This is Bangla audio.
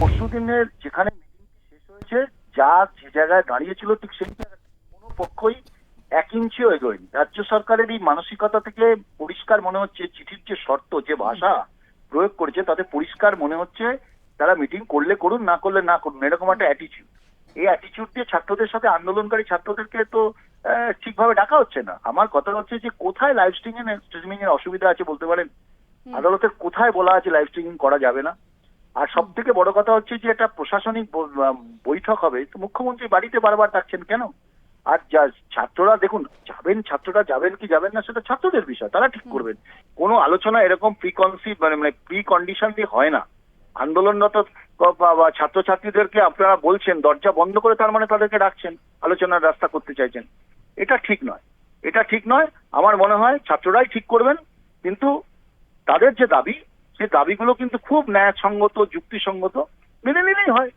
পরশু দিনের যেখানে মিটিংটি শেষ হয়েছে যা যে জায়গায় দাঁড়িয়েছিল ঠিক সেই জায়গায় কোনো পক্ষই এক ইঞ্চিও এগোয়নি। রাজ্য সরকারের এই মানসিকতা থেকে পরিষ্কার মনে হচ্ছে চিঠির যে শর্ত যে ভাষা প্রয়োগ করেছে তাতে পরিষ্কার মনে হচ্ছে তারা মিটিং করলে করুন না করলে না করুন এরকম একটা অ্যাটিচিউড এই অ্যাটিচিউড দিয়ে ছাত্রদের সাথে আন্দোলনকারী ছাত্রদেরকে তো আহ, ঠিকভাবে ডাকা হচ্ছে না। আমার কথা হচ্ছে যে কোথায় লাইভ স্ট্রিমিং স্ট্রিমিং এর অসুবিধা আছে বলতে পারেন? আদালতের কোথায় বলা আছে লাইভ স্ট্রিমিং করা যাবে না? আর সব থেকে বড় কথা হচ্ছে যে একটা প্রশাসনিক বৈঠক হবে, তো মুখ্যমন্ত্রী বাড়িতে বারবার ডাকছেন কেন? আর যা ছাত্ররা দেখুন, যাবেন ছাত্ররা যাবেন কি যাবেন না সেটা ছাত্রদের বিষয়, তারা ঠিক করবেন। কোনো আলোচনা এরকম প্রি কনসিভ মানে মানে প্রি কন্ডিশন দিয়ে হয় না। আন্দোলনরত ছাত্রছাত্রীদেরকে আপনারা বলছেন, দরজা বন্ধ করে তার মানে তাদেরকে ডাকছেন, আলোচনার রাস্তা করতে চাইছেন। এটা ঠিক নয়। এটা ঠিক নয়, আমার মনে হয় ছাত্ররাই ঠিক করবেন, কিন্তু তাদের যে দাবি সেই দাবিগুলো কিন্তু খুব ন্যায়সঙ্গত যুক্তিসঙ্গত মেনে নিলেই হয়।